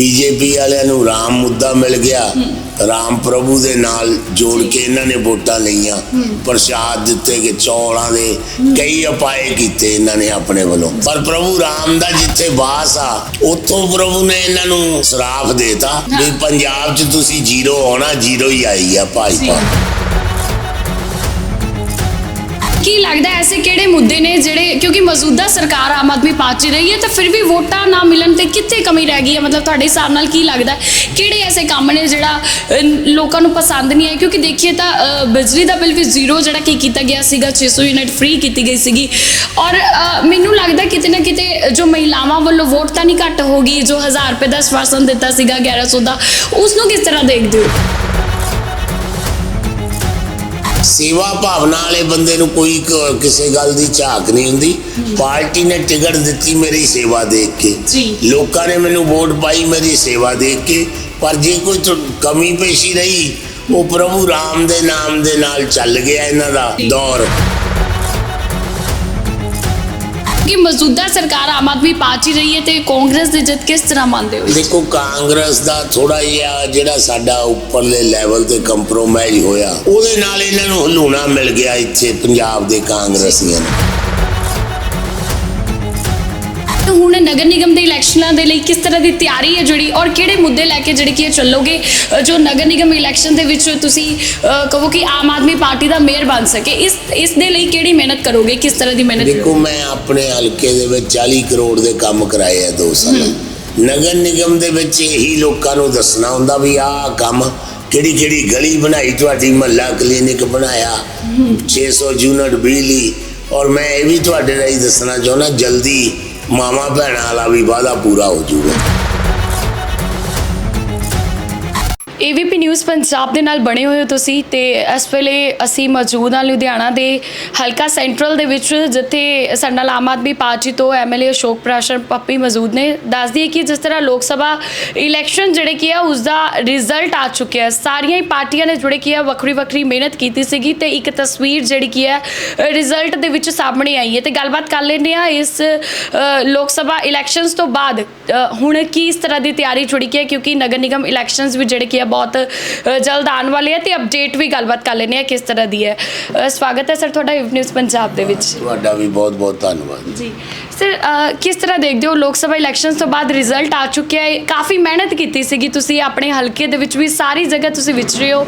BJP ਵਾਲਿਆਂ ਨੂੰ ਰਾਮ ਮੁੱਦਾ ਮਿਲ ਗਿਆ। ਰਾਮ ਪ੍ਰਭੂ ਦੇ ਨਾਲ ਜੋੜ ਕੇ ਇਹਨਾਂ ਨੇ ਵੋਟਾਂ ਲਈਆਂ। ਪ੍ਰਸ਼ਾਦ ਦਿੱਤੇ ਕਿ ਚੌਲਾਂ ਦੇ ਕਈ ਉਪਾਏ ਕੀਤੇ ਇਹਨਾਂ ਨੇ ਆਪਣੇ ਵੱਲੋਂ। ਪਰ ਪ੍ਰਭੂ ਰਾਮ ਦਾ ਜਿੱਥੇ ਵਾਸ ਆ ਉੱਥੋਂ ਪ੍ਰਭੂ ਨੇ ਇਹਨਾਂ ਨੂੰ ਸਰਾਫ ਦੇਤਾ ਵੀ ਪੰਜਾਬ 'ਚ ਤੁਸੀਂ ਜ਼ੀਰੋ ਆਉਣਾ ਜ਼ੀਰੋ ਹੀ ਆਈ ਆ ਭਾਜਪਾ। ਕੀ ਲੱਗਦਾ ਐਸੇ ਕਿਹੜੇ ਮੁੱਦੇ ਨੇ ਜਿਹੜੇ ਕਿਉਂਕਿ ਮੌਜੂਦਾ ਸਰਕਾਰ ਆਮ ਆਦਮੀ ਪਾਰਟੀ ਰਹੀ ਹੈ ਤਾਂ ਫਿਰ ਵੀ ਵੋਟਾਂ ਨਾ ਮਿਲਣ ਤੇ ਕਿੱਥੇ ਕਮੀ ਰਹਿ ਗਈ ਹੈ? ਮਤਲਬ ਤੁਹਾਡੇ ਹਿਸਾਬ ਨਾਲ ਕੀ ਲੱਗਦਾ ਕਿਹੜੇ ਐਸੇ ਕੰਮ ਨੇ ਜਿਹੜਾ ਅ, ਲੋਕਾਂ ਨੂੰ ਪਸੰਦ ਨਹੀਂ ਆਏ? ਕਿਉਂਕਿ ਦੇਖੀਏ ਤਾਂ ਅ, ਬਿਜਲੀ ਦਾ ਬਿੱਲ ਵੀ ਜ਼ੀਰੋ ਜਿਹੜਾ ਕੀ ਕੀਤਾ ਗਿਆ ਸੀਗਾ 600 ਯੂਨਿਟ ਫ੍ਰੀ ਕੀਤੀ ਗਈ ਸੀਗੀ। ਔਰ ਅ, ਮੈਨੂੰ ਲੱਗਦਾ ਕਿਤੇ ਨਾ ਕਿਤੇ ਜੋ ਮਹਿਲਾਵਾਂ ਵੱਲੋਂ ਵੋਟ ਤਾਂ ਨਹੀਂ ਘੱਟ ਹੋ ਗਈ ਜੋ 1000 ਰੁਪਏ ਦਾ ਸਵਾਸਨ ਦਿੱਤਾ ਸੀਗਾ 1100 ਦਾ ਉਸ ਨੂੰ ਕਿਸ ਤਰ੍ਹਾਂ ਦੇਖਦੇ ਹੋ? ਸੇਵਾ ਭਾਵਨਾ ਵਾਲੇ ਬੰਦੇ ਨੂੰ ਕੋਈ ਕ- ਕਿਸੇ ਗੱਲ ਦੀ ਝਾਕ ਨਹੀਂ ਹੁੰਦੀ। ਪਾਰਟੀ ਨੇ ਟਿਕਟ ਦਿੱਤੀ ਮੇਰੀ ਸੇਵਾ ਦੇਖ ਕੇ। ਜੀ। ਲੋਕਾਂ ਨੇ ਮੈਨੂੰ ਵੋਟ ਪਾਈ ਮੇਰੀ ਸੇਵਾ ਦੇਖ ਕੇ। ਪਰ ਜੇ ਕੋਈ ਤੁ- ਕਮੀ ਪੇਸ਼ੀ ਰਹੀ ਉਹ ਪ੍ਰਭੂ ਰਾਮ ਦੇ ਨਾਮ ਦੇ ਨਾਲ ਚੱਲ ਗਿਆ ਇਹਨਾਂ ਦਾ ਦੌਰ। ਕਿ ਮੌਜੂਦਾ ਸਰਕਾਰ ਆਮ ਆਦਮੀ ਪਾਰਟੀ ਰਹੀ ਹੈ ਤੇ ਕਾਂਗਰਸ ਦੀ ਜਿੱਤ ਕਿਸ ਤਰ੍ਹਾਂ ਮੰਨਦੇ ਹੋ ਦੇਖੋ ਕਾਂਗਰਸ ਦਾ ਥੋੜਾ ਜਿਹਾ ਜਿਹੜਾ ਸਾਡਾ ਉੱਪਰਲੇ ਲੈਵਲ ਤੇ ਕੰਪਰੋਮਾਈਜ਼ ਹੋਇਆ ਉਹਦੇ ਨਾਲ ਇਹਨਾਂ ਨੂੰ ਹਲੂਣਾ ਮਿਲ ਗਿਆ ਇੱਥੇ ਪੰਜਾਬ ਦੇ ਕਾਂਗਰਸੀਆਂ ਨੂੰ। ਤੇ ਹੁਣ ਨਗਰ ਨਿਗਮ ਦੇ ਇਲੈਕਸ਼ਨਾਂ ਦੇ ਲਈ ਕਿਸ ਤਰ੍ਹਾਂ ਦੀ ਤਿਆਰੀ ਹੈ ਜਿਹੜੀ ਔਰ ਕਿਹੜੇ ਮੁੱਦੇ ਲੈ ਕੇ ਜਿਹੜੇ ਕਿ ਇਹ ਚੱਲੋਗੇ ਜੋ ਨਗਰ ਨਿਗਮ ਇਲੈਕਸ਼ਨ ਦੇ ਵਿੱਚ ਤੁਸੀਂ ਕਹੋ ਕਿ ਆਮ ਆਦਮੀ ਪਾਰਟੀ ਦਾ ਮੇਅਰ ਬਣ ਸਕੇ ਇਸ ਇਸ ਦੇ ਲਈ ਕਿਹੜੀ ਮਿਹਨਤ ਕਰੋਗੇ ਕਿਸ ਤਰ੍ਹਾਂ ਦੀ ਮਿਹਨਤ ਦੇਖੋ ਮੈਂ ਆਪਣੇ ਹਲਕੇ ਦੇ ਵਿੱਚ 40 ਕਰੋੜ ਦੇ ਕੰਮ ਕਰਾਏ ਆ 2 ਸਾਲ। ਨਗਰ ਨਿਗਮ ਦੇ ਵਿੱਚ ਇਹੀ ਲੋਕਾਂ ਨੂੰ ਦੱਸਣਾ ਹੁੰਦਾ ਵੀ ਆਹ ਕੰਮ ਕਿਹੜੀ ਕਿਹੜੀ ਗਲੀ ਬਣਾਈ ਤੁਹਾਡੀ ਮਹੱਲਾ ਕਲੀਨਿਕ ਬਣਾਇਆ 600 ਯੂਨਿਟ ਬਿਜਲੀ। ਔਰ ਮੈਂ ਇਹ ਵੀ ਤੁਹਾਡੇ ਰਾਹੀਂ ਦੱਸਣਾ ਚਾਹੁੰਦਾ ਜਲਦੀ ਮਾਮਾ ਭੈਣਾਂ ਵਾਲਾ ਵੀ ਵਾਅਦਾ ਪੂਰਾ ਹੋ ਜਾਊਗਾ। ਏਵੀਪੀ ਨਿਊਜ਼ ਪੰਜਾਬ ਦੇ ਨਾਲ ਬਣੇ ਹੋਏ ਹੋ ਤੁਸੀਂ ਤੇ ਇਸ ਵੇਲੇ ਅਸੀਂ ਮੌਜੂਦ ਹਾਂ ਲੁਧਿਆਣਾ ਦੇ ਹਲਕਾ ਸੈਂਟਰਲ ਦੇ ਵਿੱਚ, ਜਿੱਥੇ ਸਾਡੇ ਨਾਲ ਆਮ ਆਦਮੀ ਪਾਰਟੀ ਤੋਂ ਐਮਐਲਏ ਅਸ਼ੋਕ ਪ੍ਰਾਸ਼ਰ ਪੱਪੀ ਮੌਜੂਦ ਨੇ। ਦੱਸ ਦਈਏ ਕਿ ਜਿਸ ਤਰ੍ਹਾਂ ਲੋਕ ਸਭਾ ਇਲੈਕਸ਼ਨ ਜਿਹੜੇ ਕੀ ਆ, ਉਸ ਦਾ ਰਿਜ਼ਲਟ ਆ ਚੁੱਕਿਆ ਹੈ। ਸਾਰੀਆਂ ਹੀ ਪਾਰਟੀਆਂ ਨੇ ਜਿਹੜੇ ਕੀ ਆ, ਵੱਖਰੀ ਵੱਖਰੀ ਮਿਹਨਤ ਕੀਤੀ ਸੀਗੀ ਤੇ ਇੱਕ ਤਸਵੀਰ ਜਿਹੜੀ ਕੀ ਹੈ ਰਿਜ਼ਲਟ ਦੇ ਵਿੱਚ ਸਾਹਮਣੇ ਆਈ ਹੈ। ਤੇ ਗੱਲਬਾਤ ਕਰ ਲੈਂਦੇ ਆ ਇਸ ਲੋਕ ਸਭਾ ਇਲੈਕਸ਼ਨਸ ਤੋਂ ਬਾਅਦ। ਹੁਣ ਕੀ ਇਸ ਤਰ੍ਹਾਂ ਦੀ ਤਿਆਰੀ ਜੁੜੀ ਕੀ ਹੈ, ਕਿਉਂਕਿ ਨਗਰ ਨਿਗਮ ਇਲੈਕਸ਼ਨਸ ਵੀ ਜਿਹੜੇ ਕੀ ਹੈ ਬਹੁਤ ਜਲਦ ਆਉਣ ਵਾਲੇ ਆ ਤੇ ਅਪਡੇਟ ਵੀ ਗੱਲਬਾਤ ਕਰ ਲੈਂਦੇ ਆ ਕਿਸ ਤਰ੍ਹਾਂ ਦੀ ਹੈ। ਅ, ਸਵਾਗਤ ਹੈ ਸਰ ਤੁਹਾਡਾ ਇਵ ਨਿਊਜ਼ ਪੰਜਾਬ ਦੇ ਵਿੱਚ। ਤੁਹਾਡਾ ਵੀ ਬਹੁਤ ਬਹੁਤ ਧੰਨਵਾਦ। ਜੀ। ਸਰ ਅ, ਕਿਸ ਤਰ੍ਹਾਂ ਦੇਖਦੇ ਹੋ ਲੋਕ ਸਭਾ ਇਲੈਕਸ਼ਨਸ ਤੋਂ ਬਾਅਦ ਰਿਜ਼ਲਟ ਆ ਚੁੱਕਿਆ ਹੈ? ਕਾਫੀ ਮਿਹਨਤ ਕੀਤੀ ਸੀਗੀ ਤੁਸੀਂ ਆਪਣੇ ਹਲਕੇ ਦੇ ਵਿੱਚ ਵੀ ਸਾਰੀ ਜਗ੍ਹਾ ਤੁਸੀਂ ਵਿਚਰੇ ਹੋ।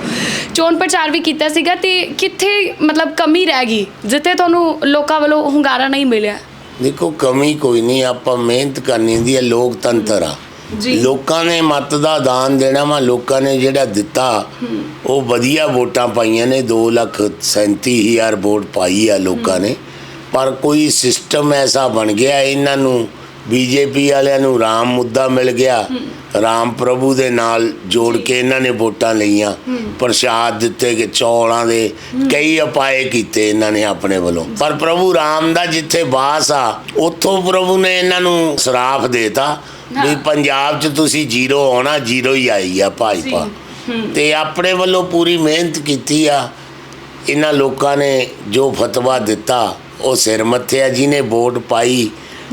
ਚੋਣ ਪ੍ਰਚਾਰ ਵੀ ਕੀਤਾ ਸੀਗਾ ਤੇ ਕਿੱਥੇ ਮਤਲਬ ਕਮੀ ਰਹਿ ਗਈ ਜਿੱਥੇ ਤੁਹਾਨੂੰ ਲੋਕਾਂ ਵੱਲੋਂ ਹੁੰਗਾਰਾ ਨਹੀਂ ਮਿਲਿਆ? ਦੇਖੋ ਕਮੀ ਕੋਈ ਨਹੀਂ ਆਪਾਂ ਮਿਹਨਤ ਕਰਨੀ ਹੁੰਦੀ ਹੈ ਲੋਕਤੰਤਰ ਆ। ਲੋਕਾਂ ਨੇ ਮਤ ਦਾ ਦਾਨ ਦੇਣਾ ਵਾ ਲੋਕਾਂ ਨੇ ਜਿਹੜਾ ਦਿੱਤਾ ਉਹ ਵਧੀਆ ਵੋਟਾਂ ਪਾਈਆਂ ਨੇ 2 ਲੱਖ 37000 ਵੋਟ ਪਾਈ ਆ ਲੋਕਾਂ ਨੇ। ਪਰ ਕੋਈ ਸਿਸਟਮ ਐਸਾ ਬਣ ਗਿਆ ਇਹਨਾਂ ਨੂੰ ਬੀਜੇਪੀ ਵਾਲਿਆਂ ਨੂੰ ਰਾਮ ਮੁੱਦਾ ਮਿਲ ਗਿਆ। ਰਾਮ ਪ੍ਰਭੂ ਦੇ ਨਾਲ ਜੋੜ ਕੇ ਇਹਨਾਂ ਨੇ ਵੋਟਾਂ ਲਈਆਂ। ਪ੍ਰਸ਼ਾਦ ਦਿੱਤੇ ਕਿ ਚੌਲਾਂ ਦੇ ਕਈ ਉਪਾਏ ਕੀਤੇ ਇਹਨਾਂ ਨੇ ਆਪਣੇ ਵੱਲੋਂ। ਪਰ ਪ੍ਰਭੂ ਰਾਮ ਦਾ ਜਿੱਥੇ ਵਾਸ ਆ ਉੱਥੋਂ ਪ੍ਰਭੂ ਨੇ ਇਹਨਾਂ ਨੂੰ ਸਰਾਫ ਦੇਤਾ। ਵੀ ਪੰਜਾਬ 'ਚ ਤੁਸੀਂ ਜ਼ੀਰੋ ਆਉਣਾ ਜ਼ੀਰੋ ਹੀ ਆਈ ਆ ਭਾਜਪਾ। ਤੇ ਆਪਣੇ ਵੱਲੋਂ ਪੂਰੀ ਮਿਹਨਤ ਕੀਤੀ ਆ। ਇਹਨਾਂ ਲੋਕਾਂ ਨੇ ਜੋ ਫਤਵਾ ਦਿੱਤਾ ਉਹ ਸਿਰ ਮੱਥੇ ਆ। ਜਿਹਨੇ ਵੋਟ ਪਾਈ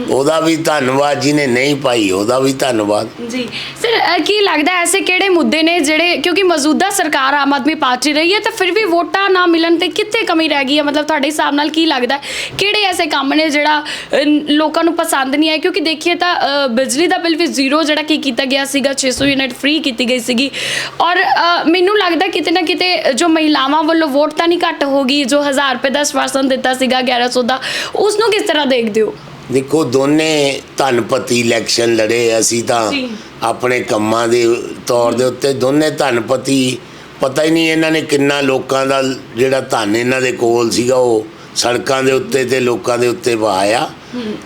ਉਹਦਾ ਵੀ ਧੰਨਵਾਦ ਜਿਹਨੇ ਨਹੀਂ ਪਾਈ ਉਹਦਾ ਵੀ ਧੰਨਵਾਦ। ਜੀ। ਸਰ ਅ, ਕੀ ਲੱਗਦਾ ਹੈ ਐਸੇ ਕਿਹੜੇ ਮੁੱਦੇ ਨੇ ਜਿਹੜੇ ਕਿਉਂਕਿ ਮੌਜੂਦਾ ਸਰਕਾਰ ਆਮ ਆਦਮੀ ਪਾਰਟੀ ਰਹੀ ਹੈ ਤਾਂ ਫਿਰ ਵੀ ਵੋਟਾਂ ਨਾ ਮਿਲਣ ਤੇ ਕਿੱਥੇ ਕਮੀ ਰਹਿ ਗਈ ਹੈ? ਮਤਲਬ ਤੁਹਾਡੇ ਹਿਸਾਬ ਨਾਲ ਕੀ ਲੱਗਦਾ ਹੈ? ਕਿਹੜੇ ਐਸੇ ਕੰਮ ਨੇ ਜਿਹੜਾ ਅ, ਲੋਕਾਂ ਨੂੰ ਪਸੰਦ ਨਹੀਂ ਆਏ? ਕਿਉਂਕਿ ਦੇਖੀਏ ਤਾਂ ਅ, ਬਿਜਲੀ ਦਾ ਬਿੱਲ ਵੀ ਜ਼ੀਰੋ ਜਿਹੜਾ ਕੀ ਕੀਤਾ ਗਿਆ ਸੀਗਾ 600 ਯੂਨਿਟ ਫ੍ਰੀ ਕੀਤੀ ਗਈ ਸੀਗੀ। ਔਰ ਅ, ਮੈਨੂੰ ਲੱਗਦਾ ਕਿਤੇ ਨਾ ਕਿਤੇ ਜੋ ਮਹਿਲਾਵਾਂ ਵੱਲੋਂ ਵੋਟ ਤਾਂ ਨਹੀਂ ਘੱਟ ਹੋ ਗਈ ਜੋ 1000 ਰੁਪਏ ਦਾ ਸਵਾਸਨ ਦਿੱਤਾ ਸੀਗਾ 1100 ਦਾ ਉਸ ਨੂੰ ਕਿਸ ਤਰ੍ਹਾਂ ਦੇਖਦੇ ਹੋ? ਦੇਖੋ ਦੋਨੇ ਧਨਪਤੀ ਇਲੈਕਸ਼ਨ ਲੜੇ ਅਸੀਂ ਤਾਂ ਜੀ। ਆਪਣੇ ਕੰਮਾਂ ਦੇ ਤੌਰ ਦੇ ਉੱਤੇ ਦੋਨੇ ਧਨਪਤੀ। ਪਤਾ ਹੀ ਨਹੀਂ ਇਹਨਾਂ ਨੇ ਕਿੰਨਾ ਲੋਕਾਂ ਦਾ ਜਿਹੜਾ ਧਨ ਇਹਨਾਂ ਦੇ ਕੋਲ ਸੀਗਾ ਉਹ ਸੜਕਾਂ ਦੇ ਉੱਤੇ ਤੇ ਲੋਕਾਂ ਦੇ ਉੱਤੇ ਵਹਾਇਆ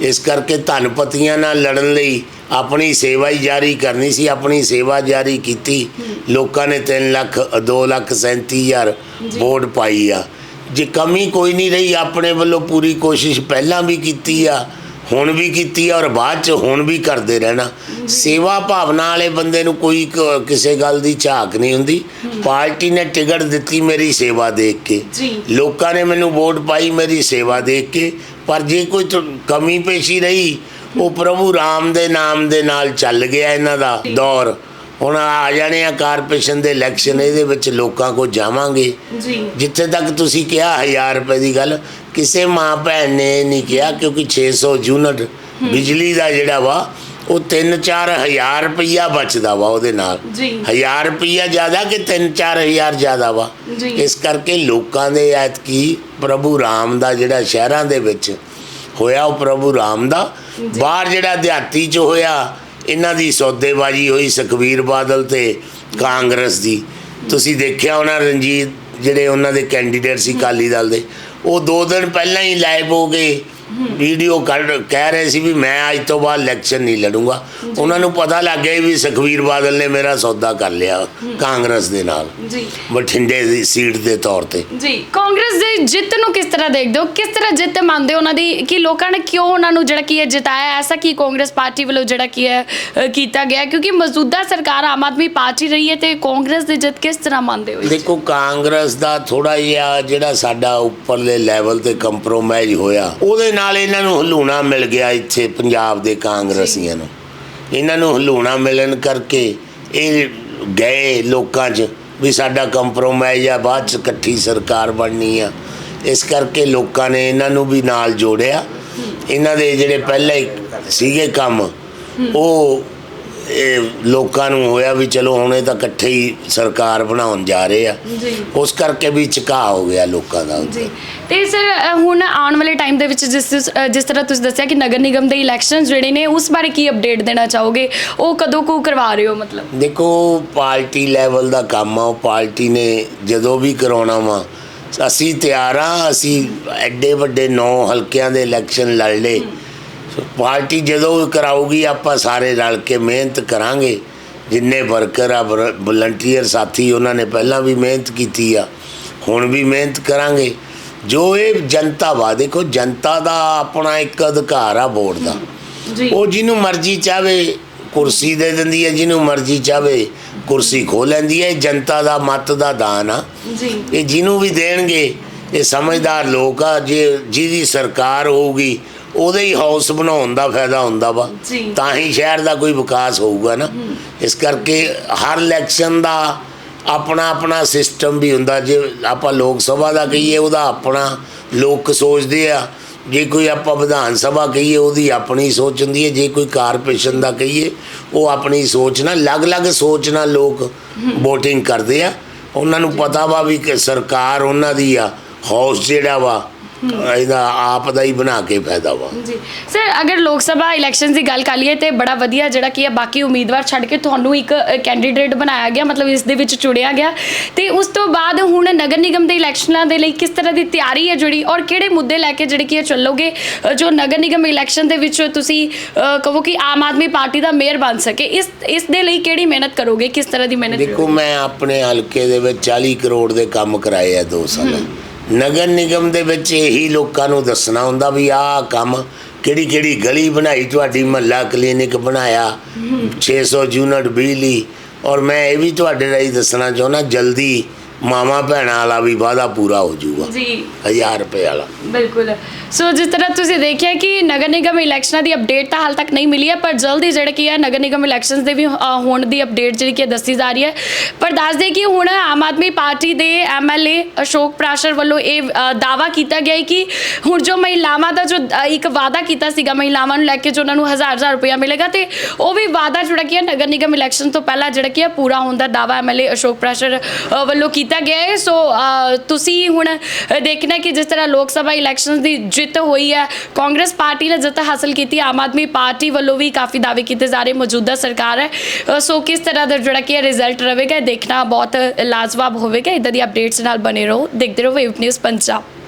ਇਸ ਕਰਕੇ ਧਨਪਤੀਆਂ ਨਾਲ ਲੜਨ ਲਈ ਆਪਣੀ ਸੇਵਾ ਹੀ ਜਾਰੀ ਕਰਨੀ ਸੀ ਆਪਣੀ ਸੇਵਾ ਜਾਰੀ ਕੀਤੀ। ਲੋਕਾਂ ਨੇ 3 ਲੱਖ 2 ਲੱਖ 37000 ਵੋਟ ਪਾਈ ਆ। ਜੇ ਕਮੀ ਕੋਈ ਨਹੀਂ ਰਹੀ ਆਪਣੇ ਵੱਲੋਂ ਪੂਰੀ ਕੋਸ਼ਿਸ਼ ਪਹਿਲਾਂ ਵੀ ਕੀਤੀ ਆ। ਹੁਣ ਵੀ ਕੀਤੀ ਔਰ ਬਾਅਦ ਚ ਹੁਣ ਵੀ ਕਰਦੇ ਰਹਿਣਾ। ਸੇਵਾ ਭਾਵਨਾ ਵਾਲੇ ਬੰਦੇ ਨੂੰ ਕੋਈ ਕ- ਕਿਸੇ ਗੱਲ ਦੀ ਝਾਕ ਨਹੀਂ ਹੁੰਦੀ। ਪਾਰਟੀ ਨੇ ਟਿਕਟ ਦਿੱਤੀ ਮੇਰੀ ਸੇਵਾ ਦੇਖ ਕੇ। ਜੀ। ਲੋਕਾਂ ਨੇ ਮੈਨੂੰ ਵੋਟ ਪਾਈ ਮੇਰੀ ਸੇਵਾ ਦੇਖ ਕੇ। ਪਰ ਜੇ ਕੋਈ ਤੁ- ਕਮੀ ਪੇਸ਼ੀ ਰਹੀ ਉਹ ਪ੍ਰਭੂ ਰਾਮ ਦੇ ਨਾਮ ਦੇ ਨਾਲ ਚੱਲ ਗਿਆ ਇਹਨਾਂ ਦਾ ਦੌਰ। ਹੁਣ ਆ ਜਾਣੇ ਆ ਕਾਰਪੋਰੇਸ਼ਨ ਦੇ ਇਲੈਕਸ਼ਨ ਇਹਦੇ ਵਿੱਚ ਲੋਕਾਂ ਕੋ ਜਾਵਾਂਗੇ। ਜੀ। ਜਿੱਥੇ ਤੱਕ ਤੁਸੀਂ ਕਿਹਾ 1000 ਰੁਪਏ ਦੀ ਗੱਲ ਕਿਸੇ ਮਾਂ ਭੈਣ ਨੇ ਨਹੀਂ ਕਿਹਾ ਕਿਉਂਕਿ 600 ਯੂਨਿਟ ਬਿਜਲੀ ਦਾ ਜਿਹੜਾ ਵਾ ਉਹ 3-4 ਹਜ਼ਾਰ ਰੁਪਈਆ ਬਚਦਾ ਵਾ ਉਹਦੇ ਨਾਲ। ਜੀ। 1000 ਰੁਪਈਆ ਜ਼ਿਆਦਾ ਕਿ 3-4 ਹਜ਼ਾਰ ਜ਼ਿਆਦਾ ਵਾ? ਜੀ। ਇਸ ਕਰਕੇ ਲੋਕਾਂ ਦੇ ਐਤਕੀ ਪ੍ਰਭੂ ਰਾਮ ਦਾ ਜਿਹੜਾ ਸ਼ਹਿਰਾਂ ਦੇ ਵਿੱਚ ਹੋਇਆ ਉਹ ਪ੍ਰਭੂ ਰਾਮ ਦਾ। ਬਾਹਰ ਜਿਹੜਾ ਦਿਹਾਤੀ ਚ ਹੋਇਆ ਇਹਨਾਂ ਦੀ ਸੌਦੇਬਾਜ਼ੀ ਹੋਈ ਸੁਖਬੀਰ ਬਾਦਲ ਤੇ ਕਾਂਗਰਸ ਦੀ। ਤੁਸੀਂ ਦੇਖਿਆ ਉਹਨਾਂ ਰਣਜੀਤ ਜਿਹੜੇ ਉਹਨਾਂ ਦੇ ਕੈਂਡੀਡੇਟ ਸੀ ਕਾਲੀ ਦਲ ਦੇ। ਉਹ ਦੋ ਦਿਨ ਪਹਿਲਾਂ ਹੀ ਲਾਈਵ ਹੋ ਗਏ। ਵੀਡੀਓ ਕੱਢ ਕਹਿ ਰਹੇ ਸੀ ਵੀ ਮੈਂ ਅੱਜ ਤੋਂ ਬਾਅਦ ਇਲੈਕਸ਼ਨ ਨਹੀਂ ਲੜੂੰਗਾ। ਉਹਨਾਂ ਨੂੰ ਪਤਾ ਲੱਗ ਗਿਆ ਵੀ ਸੁਖਬੀਰ ਬਾਦਲ ਨੇ ਮੇਰਾ ਸੌਦਾ ਕਰ ਲਿਆ ਕਾਂਗਰਸ ਦੇ ਨਾਲ ਜੀ। ਬਠਿੰਡੇ ਦੀ ਸੀਟ ਦੇ ਤੌਰ ਤੇ। ਜੀ ਕਾਂਗਰਸ ਦੀ ਜਿੱਤ ਨੂੰ ਕਿਸ ਤਰ੍ਹਾਂ ਦੇਖਦੇ ਹੋ? ਕਿਸ ਤਰ੍ਹਾਂ ਜਿੱਤ ਮੰਨਦੇ ਹੋ ਉਹਨਾਂ ਦੀ? ਕਿ ਲੋਕਾਂ ਨੇ ਕਿਉਂ ਉਹਨਾਂ ਨੂੰ ਜਿਹੜਾ ਕੀ ਹੈ ਜਿਤਾਇਆ? ਐਸਾ ਕੀ ਕਾਂਗਰਸ ਪਾਰਟੀ ਵੱਲੋਂ ਜਿਹੜਾ ਕੀ ਹੈ ਅ, ਕੀਤਾ ਗਿਆ? ਕਿਉਂਕਿ ਮੌਜੂਦਾ ਸਰਕਾਰ ਆਮ ਆਦਮੀ ਪਾਰਟੀ ਰਹੀ ਹੈ ਤੇ ਕਾਂਗਰਸ ਦੀ ਜਿੱਤ ਕਿਸ ਤਰ੍ਹਾਂ ਮੰਨਦੇ ਹੋ ਦੇਖੋ ਕਾਂਗਰਸ ਦਾ ਥੋੜਾ ਜਿਹਾ ਜਿਹੜਾ ਸਾਡਾ ਉੱਪਰਲੇ ਲੈਵਲ ਤੇ ਕੰਪਰੋਮਾਈਜ਼ ਹੋਇਆ ਉਹਦੇ ਨਾਲ ਇਹਨਾਂ ਨੂੰ ਹਲੂਣਾ ਮਿਲ ਗਿਆ ਇੱਥੇ ਪੰਜਾਬ ਦੇ ਕਾਂਗਰਸੀਆਂ ਨੂੰ। ਇਹਨਾਂ ਨੂੰ ਹਲੂਣਾ ਮਿਲਣ ਕਰਕੇ ਇਹ ਗਏ ਲੋਕਾਂ 'ਚ ਵੀ ਸਾਡਾ ਕੰਪਰੋਮਾਈਜ਼ ਆ ਬਾਅਦ 'ਚ ਇਕੱਠੀ ਸਰਕਾਰ ਬਣਨੀ ਆ। ਇਸ ਕਰਕੇ ਲੋਕਾਂ ਨੇ ਇਹਨਾਂ ਨੂੰ ਵੀ ਨਾਲ ਜੋੜਿਆ। ਇਹਨਾਂ ਦੇ ਜਿਹੜੇ ਪਹਿਲੇ ਸੀਗੇ ਕੰਮ ਉਹ ਇਹ ਲੋਕਾਂ ਨੂੰ ਹੋਇਆ ਵੀ ਚਲੋ ਹੁਣ ਇਹ ਤਾਂ ਇਕੱਠੇ ਹੀ ਸਰਕਾਰ ਬਣਾਉਣ ਜਾ ਰਹੇ ਆ। ਜੀ। ਉਸ ਕਰਕੇ ਵੀ ਝੁਕਾ ਹੋ ਗਿਆ ਲੋਕਾਂ ਦਾ। ਜੀ। ਤੇ ਸਰ ਹੁਣ ਆਉਣ ਵਾਲੇ ਟਾਈਮ ਦੇ ਵਿੱਚ ਜਿਸ ਜਿਸ ਤਰ੍ਹਾਂ ਤੁਸੀਂ ਦੱਸਿਆ ਕਿ ਨਗਰ ਨਿਗਮ ਦੇ ਇਲੈਕਸ਼ਨਸ ਜਿਹੜੇ ਨੇ ਉਸ ਬਾਰੇ ਕੀ ਅਪਡੇਟ ਦੇਣਾ ਚਾਹੋਗੇ? ਉਹ ਕਦੋਂ ਕੋ ਕਰਵਾ ਰਹੇ ਹੋ ਮਤਲਬ? ਦੇਖੋ ਪਾਰਟੀ ਲੈਵਲ ਦਾ ਕੰਮ ਆ ਉਹ ਪਾਰਟੀ ਨੇ ਜਦੋਂ ਵੀ ਕਰਾਉਣਾ ਵਾ ਅਸੀਂ ਤਿਆਰ ਆ ਅਸੀਂ ਐਡੇ ਵੱਡੇ 9 ਹਲਕਿਆਂ ਦੇ ਇਲੈਕਸ਼ਨ ਲੜ ਲਏ। ਸੋ ਪਾਰਟੀ ਜਦੋਂ ਵੀ ਕਰਾਊਗੀ ਆਪਾਂ ਸਾਰੇ ਰਲ ਕੇ ਮਿਹਨਤ ਕਰਾਂਗੇ। ਜਿੰਨੇ ਵਰਕਰ ਆ ਵਲੰਟੀਅਰ ਸਾਥੀ ਉਹਨਾਂ ਨੇ ਪਹਿਲਾਂ ਵੀ ਮਿਹਨਤ ਕੀਤੀ ਆ ਹੁਣ ਵੀ ਮਿਹਨਤ ਕਰਾਂਗੇ। ਜੋ ਇਹ ਜਨਤਾ ਵਾ ਦੇਖੋ ਜਨਤਾ ਦਾ ਆਪਣਾ ਇੱਕ ਅਧਿਕਾਰ ਆ ਵੋਟ ਦਾ। ਉਹ ਜਿਹਨੂੰ ਮਰਜ਼ੀ ਚਾਵੇ ਕੁਰਸੀ ਦੇ ਦਿੰਦੀ ਹੈ ਜਿਹਨੂੰ ਮਰਜ਼ੀ ਚਾਵੇ ਕੁਰਸੀ ਖੋ ਲੈਂਦੀ ਹੈ ਇਹ ਜਨਤਾ ਦਾ ਮਤ ਦਾ ਦਾਨ ਆ। ਜੀ। ਇਹ ਜਿਹਨੂੰ ਵੀ ਦੇਣਗੇ ਇਹ ਸਮਝਦਾਰ ਲੋਕ ਆ ਜੇ ਜਿਹਦੀ ਸਰਕਾਰ ਹੋਊਗੀ ਉਹਦੇ ਹੀ ਹਾਊਸ ਬਣਾਉਣ ਦਾ ਫਾਇਦਾ ਹੁੰਦਾ ਵਾ। ਤਾਂ ਹੀ ਸ਼ਹਿਰ ਦਾ ਕੋਈ ਵਿਕਾਸ ਹੋਊਗਾ ਨਾ। ਇਸ ਕਰਕੇ ਹਰ ਇਲੈਕਸ਼ਨ ਦਾ ਆਪਣਾ ਆਪਣਾ ਸਿਸਟਮ ਵੀ ਹੁੰਦਾ। ਜੇ ਆਪਾਂ ਲੋਕ ਸਭਾ ਦਾ ਕਹੀਏ ਉਹਦਾ ਆਪਣਾ ਲੋਕ ਸੋਚਦੇ ਆ। ਜੇ ਕੋਈ ਆਪਾਂ ਵਿਧਾਨ ਸਭਾ ਕਹੀਏ ਉਹਦੀ ਆਪਣੀ ਸੋਚ ਹੁੰਦੀ ਹੈ। ਜੇ ਕੋਈ ਕਾਰਪੋਰੇਸ਼ਨ ਦਾ ਕਹੀਏ ਉਹ ਆਪਣੀ ਸੋਚ ਨਾਲ ਅਲੱਗ-ਅਲੱਗ ਸੋਚ ਨਾਲ ਲੋਕ VOTING ਕਰਦੇ ਆ। ਉਹਨਾਂ ਨੂੰ ਪਤਾ ਵਾ ਵੀ ਕਿ ਸਰਕਾਰ ਉਹਨਾਂ ਦੀ ਆ। ਹਾਊਸ ਜਿਹੜਾ ਵਾ ਇਹਦਾ ਆਪ ਦਾ ਹੀ ਬਣਾ ਕੇ ਫਾਇਦਾ ਵਾ। ਜੀ। ਸਰ ਅਗਰ ਲੋਕ ਸਭਾ ਇਲੈਕਸ਼ਨ ਦੀ ਗੱਲ ਕਰ ਲਈਏ ਤੇ ਬੜਾ ਵਧੀਆ ਜਿਹੜਾ ਕੀ ਹੈ ਬਾਕੀ ਉਮੀਦਵਾਰ ਛੱਡ ਕੇ ਤੁਹਾਨੂੰ ਇੱਕ ਕੈਂਡੀਡੇਟ ਬਣਾਇਆ ਗਿਆ ਮਤਲਬ ਇਸ ਦੇ ਵਿੱਚ ਚੁਣਿਆ ਗਿਆ। ਤੇ ਉਸ ਤੋਂ ਬਾਅਦ ਹੁਣ ਨਗਰ ਨਿਗਮ ਦੇ ਇਲੈਕਸ਼ਨਾਂ ਦੇ ਲਈ ਕਿਸ ਤਰ੍ਹਾਂ ਦੀ ਤਿਆਰੀ ਹੈ ਜਿਹੜੀ ਔਰ ਕਿਹੜੇ ਮੁੱਦੇ ਲੈ ਕੇ ਜਿਹੜੇ ਕੀ ਹੈ ਚੱਲੋਗੇ ਜੋ ਨਗਰ ਨਿਗਮ ਇਲੈਕਸ਼ਨ ਦੇ ਵਿੱਚ ਤੁਸੀਂ ਕਹੋ ਕਿ ਆਮ ਆਦਮੀ ਪਾਰਟੀ ਦਾ ਮੇਅਰ ਬਣ ਸਕੇ ਇਸ ਇਸ ਦੇ ਲਈ ਕਿਹੜੀ ਮਿਹਨਤ ਕਰੋਗੇ ਕਿਸ ਤਰ੍ਹਾਂ ਦੀ ਮਿਹਨਤ ਦੇਖੋ ਮੈਂ ਆਪਣੇ ਹਲਕੇ ਦੇ ਵਿੱਚ 40 ਕਰੋੜ ਦੇ ਕੰਮ ਕਰਾਏ ਆ 2 ਸਾਲ ਨਗਰ ਨਿਗਮ ਦੇ ਵਿੱਚ ਇਹੀ ਲੋਕਾਂ ਨੂੰ ਦੱਸਣਾ ਹੁੰਦਾ ਵੀ ਆਹ ਕੰਮ ਕਿਹੜੀ ਕਿਹੜੀ ਗਲੀ ਬਣਾਈ ਤੁਹਾਡੀ, ਮਹੱਲਾ ਕਲੀਨਿਕ ਬਣਾਇਆ 600 ਯੂਨਿਟ ਬਿਜਲੀ। ਔਰ ਮੈਂ ਇਹ ਵੀ ਤੁਹਾਡੇ ਰਾਹੀਂ ਦੱਸਣਾ ਚਾਹੁੰਦਾ, ਜਲਦੀ ਮਾਮਾ ਭੈਣਾਂ ਵਾਲਾ ਵੀ ਵਾਅਦਾ ਪੂਰਾ ਹੋ ਜਾਊਗਾ। ਜੀ। 1000 ਰੁਪਏ ਵਾਲਾ। ਬਿਲਕੁਲ। ਸੋ ਜਿਸ ਤਰ੍ਹਾਂ ਤੁਸੀਂ ਦੇਖਿਆ ਕਿ ਨਗਰ ਨਿਗਮ ਇਲੈਕਸ਼ਨਾਂ ਦੀ ਅਪਡੇਟ ਤਾਂ ਹਾਲ ਤੱਕ ਨਹੀਂ ਮਿਲੀ ਹੈ ਪਰ ਜਲਦੀ ਜਿਹੜਾ ਕੀ ਹੈ ਨਗਰ ਨਿਗਮ ਇਲੈਕਸ਼ਨਸ ਦੇ ਵੀ ਅ, ਹੋਣ ਦੀ ਅਪਡੇਟ ਜਿਹੜੀ ਕਿ ਹੈ ਦੱਸੀ ਜਾ ਰਹੀ ਹੈ। ਪਰ ਦੱਸ ਦੇ ਕਿ ਹੁਣ ਆਮ ਆਦਮੀ ਪਾਰਟੀ ਦੇ ਐਮਐਲਏ ਅਸ਼ੋਕ ਪ੍ਰਾਸ਼ਰ ਵੱਲੋਂ ਇਹ ਅ, ਦਾਅਵਾ ਕੀਤਾ ਗਿਆ ਹੈ ਕਿ ਹੁਣ ਜੋ ਮਹਿਲਾਵਾਂ ਦਾ ਜੋ ਅ, ਇੱਕ ਵਾਅਦਾ ਕੀਤਾ ਸੀਗਾ ਮਹਿਲਾਵਾਂ ਨੂੰ ਲੈ ਕੇ ਜੋ ਉਹਨਾਂ ਨੂੰ ਹਜ਼ਾਰ ਹਜ਼ਾਰ ਰੁਪਇਆ ਮਿਲੇਗਾ ਤੇ ਉਹ ਵੀ ਵਾਅਦਾ ਜਿਹੜਾ ਕੀ ਹੈ ਨਗਰ ਨਿਗਮ ਇਲੈਕਸ਼ਨ ਤੋਂ ਪਹਿਲਾਂ ਜਿਹੜਾ ਕੀ ਹੈ ਪੂਰਾ ਹੋਣ ਦਾ ਦਾਅਵਾ ਐਮਐਲਏ ਅਸ਼ੋਕ ਪ੍ਰਾਸ਼ਰ ਅ, ਵੱਲੋਂ ਕੀਤਾ ਕੀਤਾ ਗਿਆ ਹੈ। ਸੋ ਤੁਸੀਂ ਹੁਣ ਦੇਖਣਾ ਕਿ ਜਿਸ ਤਰ੍ਹਾਂ ਲੋਕ ਸਭਾ ਇਲੈਕਸ਼ਨਸ ਦੀ ਜਿੱਤ ਹੋਈ ਹੈ, ਕਾਂਗਰਸ ਪਾਰਟੀ ਨੇ ਜਿੱਤ ਹਾਸਲ ਕੀਤੀ, ਆਮ ਆਦਮੀ ਪਾਰਟੀ ਵੱਲੋਂ ਵੀ ਕਾਫੀ ਦਾਅਵੇ ਕੀਤੇ ਜਾ ਰਹੇ, ਮੌਜੂਦਾ ਸਰਕਾਰ ਹੈ। ਸੋ ਕਿਸ ਤਰ੍ਹਾਂ ਦਾ ਜਿਹੜਾ ਕਿ ਰਿਜ਼ਲਟ ਰਹੇਗਾ, ਇਹ ਦੇਖਣਾ ਬਹੁਤ ਲਾਜਵਾਬ ਹੋਵੇਗਾ। ਇਦਾਂ ਦੀ ਅਪਡੇਟਸ ਨਾਲ ਬਨੇ ਰਹੋ, ਦੇਖਦੇ ਰਹੋ ਵੇਵ ਨਿਊਜ਼ ਪੰਜਾਬ।